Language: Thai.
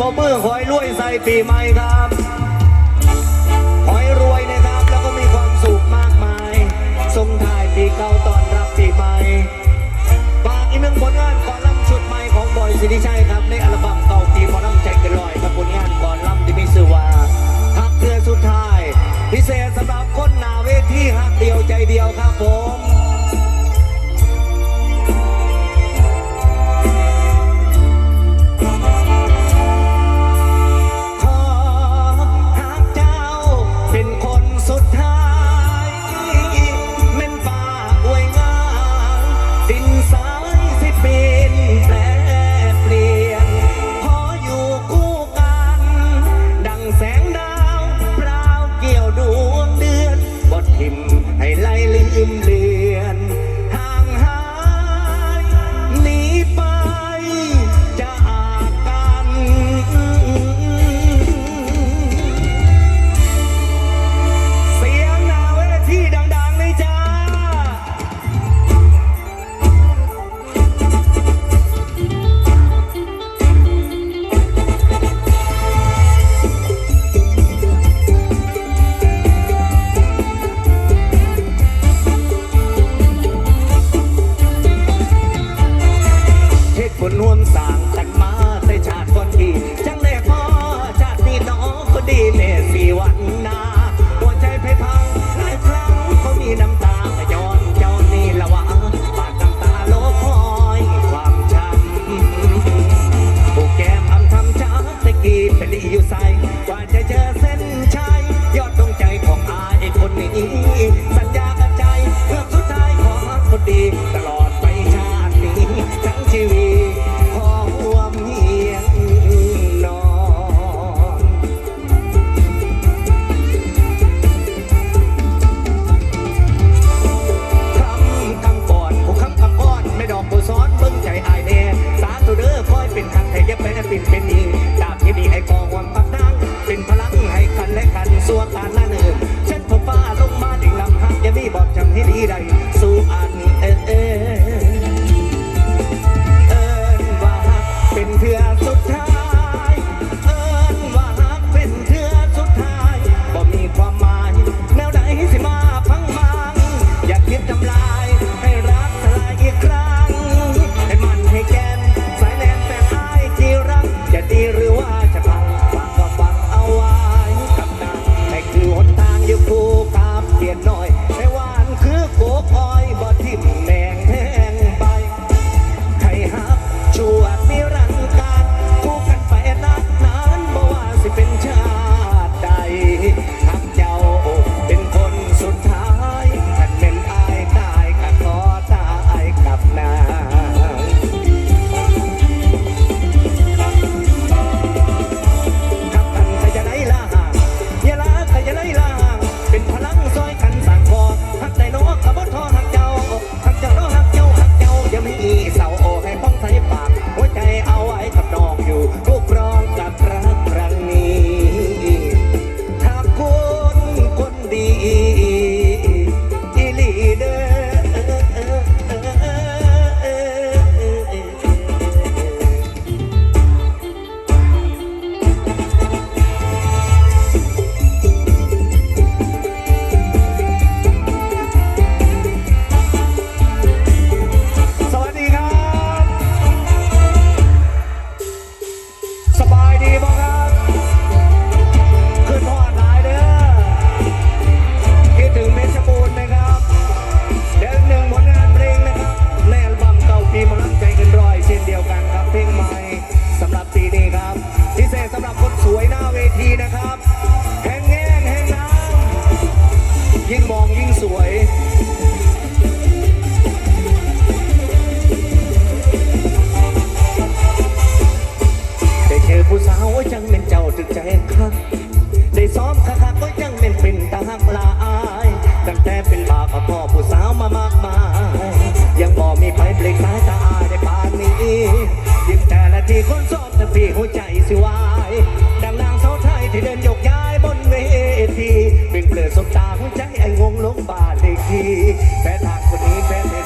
ปมเมอร์หอยรวยใส่ปีใหม่ครับหอยรวยนะครับ แล้วก็มีความสุขมากมายส่งถ่ายปีเก่าตอนรับปีใหม่ฝากอีกหนึ่งผลงานก่อนล่ำชุดใหม่ของบอยสิริชัยครับ ในอัลบั้มเก่าปีมอน้ำใจกันลอยกับผลงานก่อนล่ำที่มีชื่ว่าทักเพื่อสุดท้าย พิเศษสำหรับคนหนาเวทีหักเดียวใจเดียวครับผม ก็ยังเป็นเจ้าถึกใจคักได้ซ้อมคักก็ยังเป็นเป็นตาหักลาอายตั้งแต่เป็นบาปพ่อผู้สาวมามากมายยังบ่มีไปเปล่งสายตาในปานนี้ยิ้มแต่ละทีคนซ้อมแต่พี่หัวใจสิวายดังนางสาวไทยที่เดินยกย้ายบนเวทีเป็นเปลือกสบตาหัวใจไอ้งงลงบาดอีกทีแฟนทางคนนี้แฟน